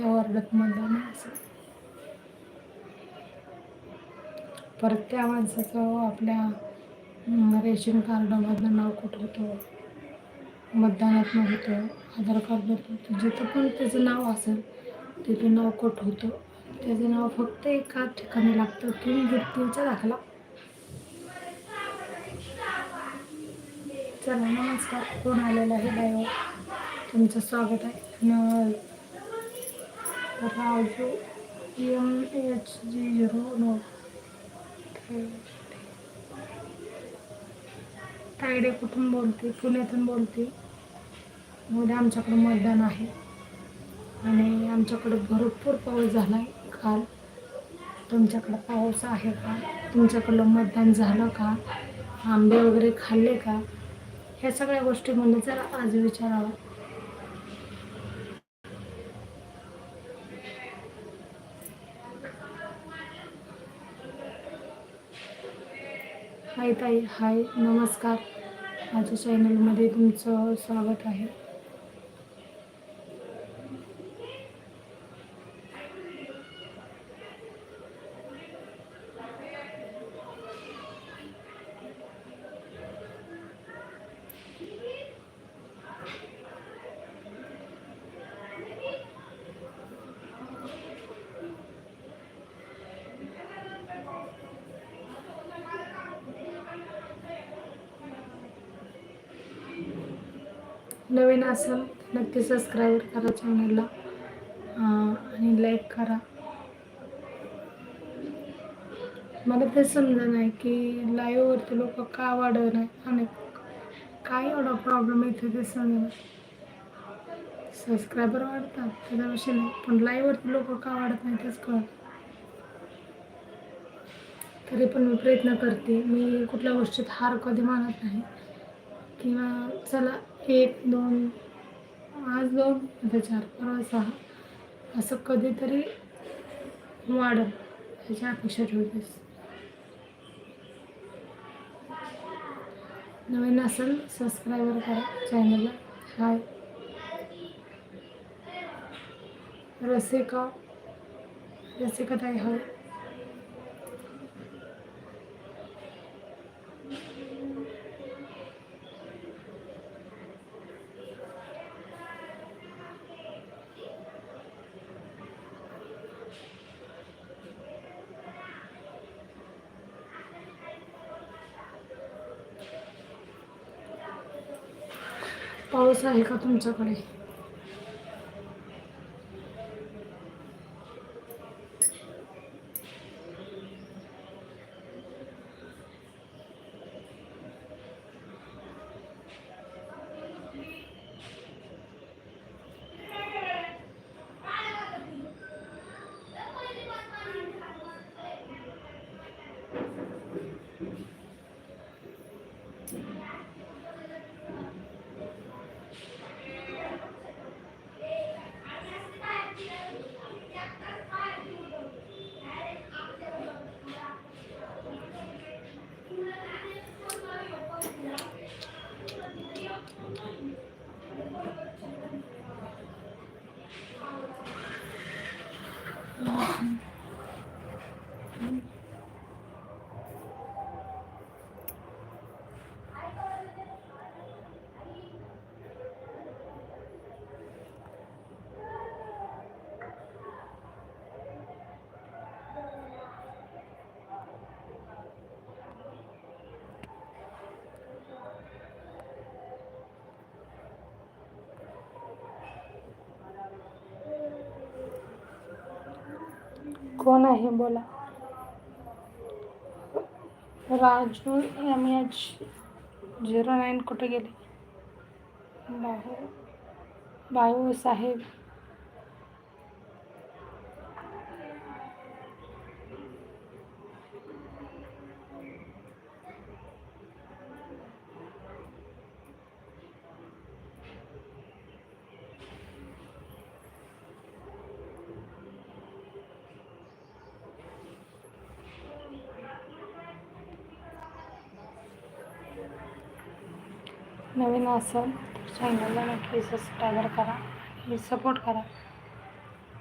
त्या वार्डात मतदान आहे असं. परत त्या माणसाचं आपल्या रेशन कार्डामधलं नाव कुठं होतं? मतदानात होतं आधार कार्ड होतं जिथं पण त्याचं नाव असेल तिथं नाव कट होतं? त्याचं नाव फक्त एका ठिकाणी लागतं की व्यक्तींचा दाखला. चला नमस्कार. कोण आलेला आहे डायव्हर तुमचं स्वागत आहे. न राजू एम एच तायडे कुठून बोलते? पुण्यातून बोलते. उद्या आमच्याकडे मतदान आहे. आणि आमच्याकडे भरपूर पाऊस झाला आहे काल. तुमच्याकडं पाऊस आहे का? तुमच्याकडलं मतदान झालं का? आंबे वगैरे खाल्ले का? ह्या सगळ्या गोष्टीमध्ये जरा आज विचारावं. हाय ताई हाय नमस्कार. माझ्या चॅनलमध्ये तुमचं स्वागत आहे. नवीन असाल नक्की सबस्क्राईब करा चॅनलला आणि लाईक करा. मला ते समजा नाही की लाईव्हवरती लोक का वाढत नाही आणि काय एवढा प्रॉब्लेम येतो ते समजा सबस्क्रायबर वाढतात त्याचा विषय नाही. पण लाईव्हवरती लोक का वाढत नाही तेच कळत. तरी पण मी प्रयत्न करते. मी कुठल्या गोष्टीत हार कधी मानत नाही. किंवा चला एक दोन आज दोन उद्या चार परवा सहा. असं कधीतरी वाढेल. ह्याच्या अपेक्षा ठेवतेस. नवीन असेल सबस्क्राईबर करा चॅनलला हाय रसिका रसिका. ताई हाय पाऊस आहे का तुमच्याकडे? 嗯 कोण आहे? बोला. Raju M H zero nine कुठे गेले? बाहेर. बायू साहेब नवीन असेल तर चॅनलला नक्की सबस्क्राईबर करा आणि सपोर्ट करा.